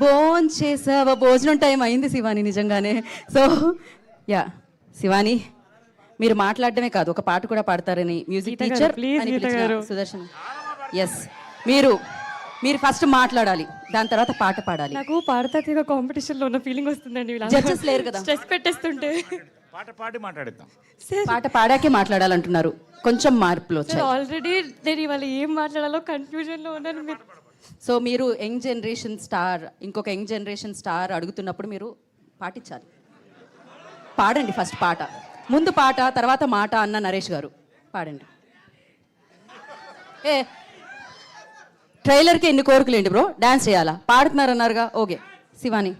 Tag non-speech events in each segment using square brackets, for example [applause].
భోజనం చేసావా? భోజనం టైం అయింది శివాని నిజంగానే. సో యా శివాని మీరు మాట్లాడటమే కాదు ఒక పాట కూడా పాడతారని. Music teacher. సుదర్శన్. ఎస్ మీరు మీరు ఫస్ట్ మాట్లాడాలి దాని తర్వాత పాట పాడాలి. నాకు పాడతా తీగ కాంపిటీషన్లో ఉన్న ఫీలింగ్ వస్తుందండి Judges లేరు కదా. స్ట్రెస్ పెట్టేస్తుంటే. పాట పాడి మాట్లాడిద్దాం. పాట పాడాకే మాట్లాడాలంటున్నారు. కొంచెం మార్పులు వచ్చాయి. ఆల్రెడీ నేను ఇవాళ ఏం మాట్లాడాలో కన్ఫ్యూజన్లో ఉన్నాను. మీరు సో మీరు యంగ్ జనరేషన్ స్టార్ ఇంకొక యంగ్ జనరేషన్ స్టార్ అడుగుతున్నప్పుడు మీరు పాటించాలి. పాడండి ఫస్ట్ పాట. ముందు పాట తర్వాత మాట అన్న నరేష్ గారు. పాడండి. ఏ ట్రైలర్కి ఎన్ని కోరికలు ఏంటి బ్రో? డాన్స్ చేయాలా? పాడుతున్నారన్నారుగా? ఓకే. శివాని.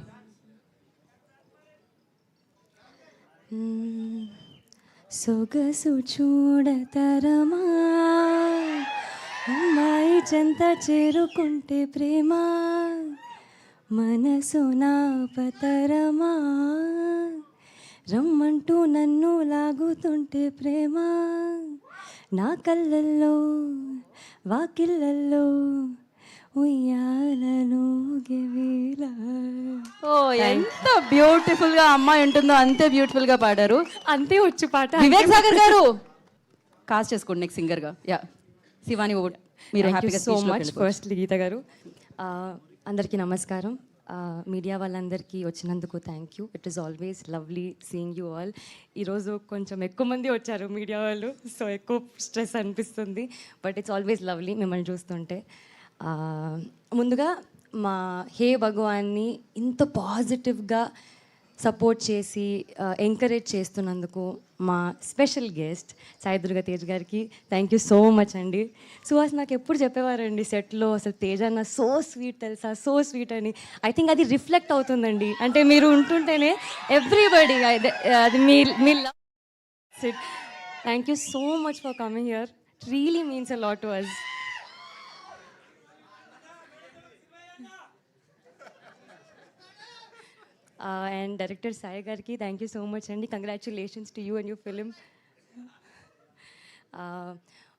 సొగసు చూడతరమా? చెంత చేరుకుంటే ప్రేమ మనసు నా పతరమా రమ్మంటూ నన్ను లాగుతుంటే ప్రేమ నా కళ్ళల్లో వాకిళ్ళల్లో ఓ ఎంత బ్యూటిఫుల్గా అమ్మాయి ఉంటుందో అంతే బ్యూటిఫుల్గా పాడారు. అంతే వచ్చు పాట. వివేక్ సాగర్ గారు. కాస్ట్ చేసుకోండి నెక్స్ట్ సింగర్గా. యా. శివాని ఓట్ మీరు హ్యాపీగా సో మచ్ ఫస్ట్లీ గీత గారు అందరికీ నమస్కారం. మీడియా వాళ్ళందరికీ వచ్చినందుకు thank you it is always lovely seeing you all ఈరోజు కొంచెం ఎక్కువ మంది వచ్చారు మీడియా వాళ్ళు సో ఎక్కువ స్ట్రెస్ అనిపిస్తుంది బట్ ఇట్స్ ఆల్వేస్ లవ్లీ మిమ్మల్ని చూస్తుంటే. ముందుగా మా హే భగవాన్ని ఇంత పాజిటివ్గా సపోర్ట్ చేసి ఎంకరేజ్ చేస్తున్నందుకు మా స్పెషల్ గెస్ట్ సాయి దుర్గా తేజ్ గారికి థ్యాంక్ యూ సో మచ్ అండి. సుహాస్ నాకు ఎప్పుడు చెప్పేవారండి సెట్లో అసలు తేజ్ అన్న సో స్వీట్ తెలుసా సో స్వీట్ అని. ఐ థింక్ అది రిఫ్లెక్ట్ అవుతుందండి. అంటే మీరు ఉంటుంటేనే ఎవ్రీబడి అది మీ మీ love thank you so much for coming here really means a lot to us and director Sai గారికి థ్యాంక్ యూ సో మచ్ అండి congratulations to you and you film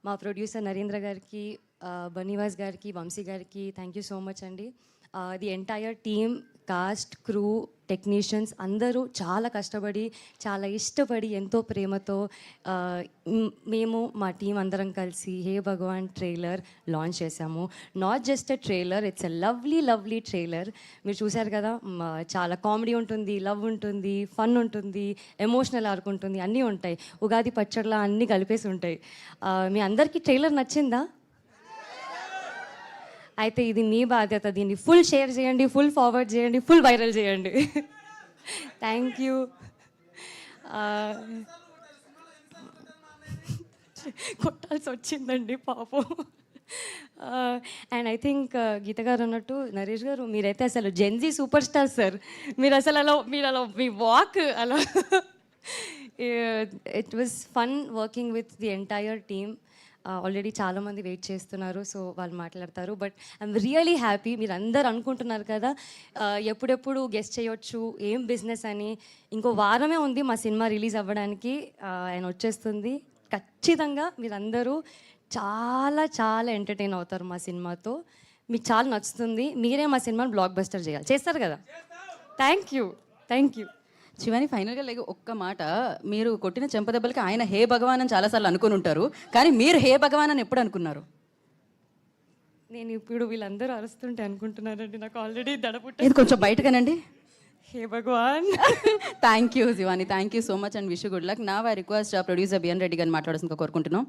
మా ప్రొడ్యూసర్ నరేంద్ర గారికి బనీవాస్ గారికి వంశీ గారికి థ్యాంక్ యూ సో మచ్ అండి. The entire team cast crew technicians అందరూ చాలా కష్టపడి చాలా ఇష్టపడి ఎంతో ప్రేమతో మేము మా టీం అందరం కలిసి హే భగవాన్ ట్రైలర్ లాంచ్ చేశాము. Not just a trailer it's a lovely lovely trailer మీరు చూశారు కదా చాలా కామెడీ ఉంటుంది లవ్ ఉంటుంది ఫన్ ఉంటుంది ఎమోషనల్ ఆర్క్ ఉంటుంది అన్నీ ఉంటాయి. ఉగాది పచ్చడిలా అన్నీ కలిపేసి ఉంటాయి. మీ అందరికీ ట్రైలర్ నచ్చిందా? అయితే ఇది నీ బాధ్యత. దీన్ని ఫుల్ షేర్ చేయండి ఫుల్ ఫార్వర్డ్ చేయండి ఫుల్ వైరల్ చేయండి. థ్యాంక్ యూ కొట్టాల్సి వచ్చిందండి పాపం. అండ్ ఐ థింక్ గీత గారు అన్నట్టు నరేష్ గారు మీరైతే అసలు జెన్జీ సూపర్ స్టార్ సార్ మీరు అసలు అలా మీరు అలా మీ వాక్ అలా. It was fun working with the entire team already చాలామంది వెయిట్ చేస్తున్నారు సో వాళ్ళు మాట్లాడతారు. బట్ ఐఎమ్ రియలీ హ్యాపీ మీరు అందరు అనుకుంటున్నారు కదా ఎప్పుడెప్పుడు గెస్ట్ చేయొచ్చు ఏం బిజినెస్ అని. ఇంకో వారమే ఉంది మా సినిమా రిలీజ్ అవ్వడానికి ఆయన వచ్చేస్తుంది. ఖచ్చితంగా మీరందరూ చాలా చాలా ఎంటర్టైన్ అవుతారు మా సినిమాతో. మీకు చాలా నచ్చుతుంది. మీరే మా సినిమాని బ్లాక్ బస్టర్ చేయాలి. చేస్తారు కదా? Thank you thank you Shivani ఫైనల్గా లేక ఒక్క మాట. మీరు కొట్టిన చెంపదెబ్బలకి ఆయన హే భగవాన్ అని చాలాసార్లు అనుకుని ఉంటారు. కానీ మీరు హే భగవాన్ అని ఎప్పుడు అనుకున్నారు? నేను ఇప్పుడు వీళ్ళందరూ అరుస్తుంటే అనుకుంటున్నారండి నాకు ఆల్రెడీ దడపుట్ట ఇది కొంచెం బయటగానండి hey Bhagavan. [laughs] Thank you Shivani. Thank you so much and wish good luck నా I request producer B N Reddy గారిని మాట్లాడాల్సిందిగా కోరుకుంటున్నాం.